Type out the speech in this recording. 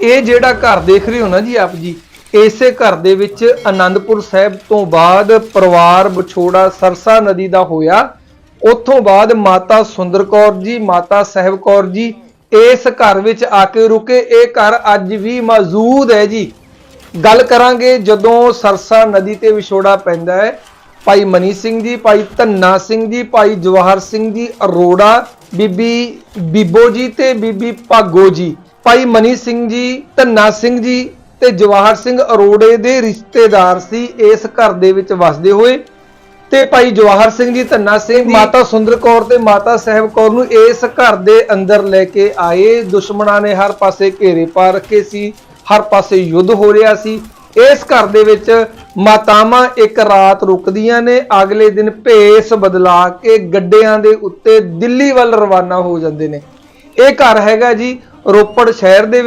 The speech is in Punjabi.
ਇਹ ਜਿਹੜਾ ਘਰ ਦੇਖ ਰਹੇ ਹੋ ਨਾ ਜੀ ਆਪ ਜੀ, ਇਸੇ ਘਰ ਦੇ ਵਿੱਚ ਆਨੰਦਪੁਰ ਸਾਹਿਬ ਤੋਂ ਬਾਅਦ ਪਰਿਵਾਰ ਵਿਛੋੜਾ ਸਰਸਾ ਨਦੀ ਦਾ ਹੋਇਆ। ਉੱਥੋਂ ਬਾਅਦ ਮਾਤਾ ਸੁੰਦਰ ਕੌਰ ਜੀ, ਮਾਤਾ ਸਾਹਿਬ ਕੌਰ ਜੀ ਇਸ ਘਰ ਵਿੱਚ ਆ ਕੇ ਰੁਕੇ। ਇਹ ਘਰ ਅੱਜ ਵੀ ਮੌਜੂਦ ਹੈ ਜੀ। ਗੱਲ ਕਰਾਂਗੇ ਜਦੋਂ ਸਰਸਾ ਨਦੀ ਤੇ ਵਿਛੋੜਾ ਪੈਂਦਾ ਹੈ। ਭਾਈ ਮਨੀ ਸਿੰਘ ਜੀ, ਭਾਈ ਧੰਨਾ ਸਿੰਘ ਜੀ, ਭਾਈ ਜਵਾਹਰ ਸਿੰਘ ਜੀ, ਅਰੋੜਾ, ਬੀਬੀ ਬੀਬੋ ਜੀ ਤੇ ਬੀਬੀ ਭਾਗੋ ਜੀ। ਭਾਈ ਮਨੀ ਸਿੰਘ ਜੀ, ਧੰਨਾ ਸਿੰਘ ਜੀ ਤੇ ਜਵਾਹਰ ਸਿੰਘ ਅਰੋੜੇ ਦੇ ਰਿਸ਼ਤੇਦਾਰ ਸੀ, ਇਸ ਘਰ ਦੇ ਵਿੱਚ ਵਸਦੇ ਹੋਏ। ਤੇ ਭਾਈ ਜਵਾਹਰ ਸਿੰਘ ਜੀ, ਧੰਨਾ ਸਿੰਘ ਮਾਤਾ ਸੁੰਦਰ ਕੌਰ ਤੇ ਮਾਤਾ ਸਾਹਿਬ ਕੌਰ ਨੂੰ ਇਸ ਘਰ ਦੇ ਅੰਦਰ ਲੈ ਕੇ ਆਏ। ਦੁਸ਼ਮਣਾਂ ਨੇ ਹਰ ਪਾਸੇ ਘੇਰੇ ਪਾ ਰੱਖੇ ਸੀ, ਹਰ ਪਾਸੇ ਯੁੱਧ ਹੋ ਰਿਹਾ ਸੀ। ਇਸ ਘਰ ਦੇ ਵਿੱਚ ਮਾਤਾਵਾਂ ਇੱਕ ਰਾਤ ਰੁਕਦੀਆਂ ਨੇ, ਅਗਲੇ ਦਿਨ ਭੇਸ ਬਦਲਾ ਕੇ ਗੱਡਿਆਂ ਦੇ ਉੱਤੇ ਦਿੱਲੀ ਵੱਲ ਰਵਾਨਾ ਹੋ ਜਾਂਦੇ ਨੇ। ਇਹ ਘਰ ਹੈਗਾ ਜੀ ਰੋਪੜ ਸ਼ਹਿਰ ਦੇ ਵਿੱਚ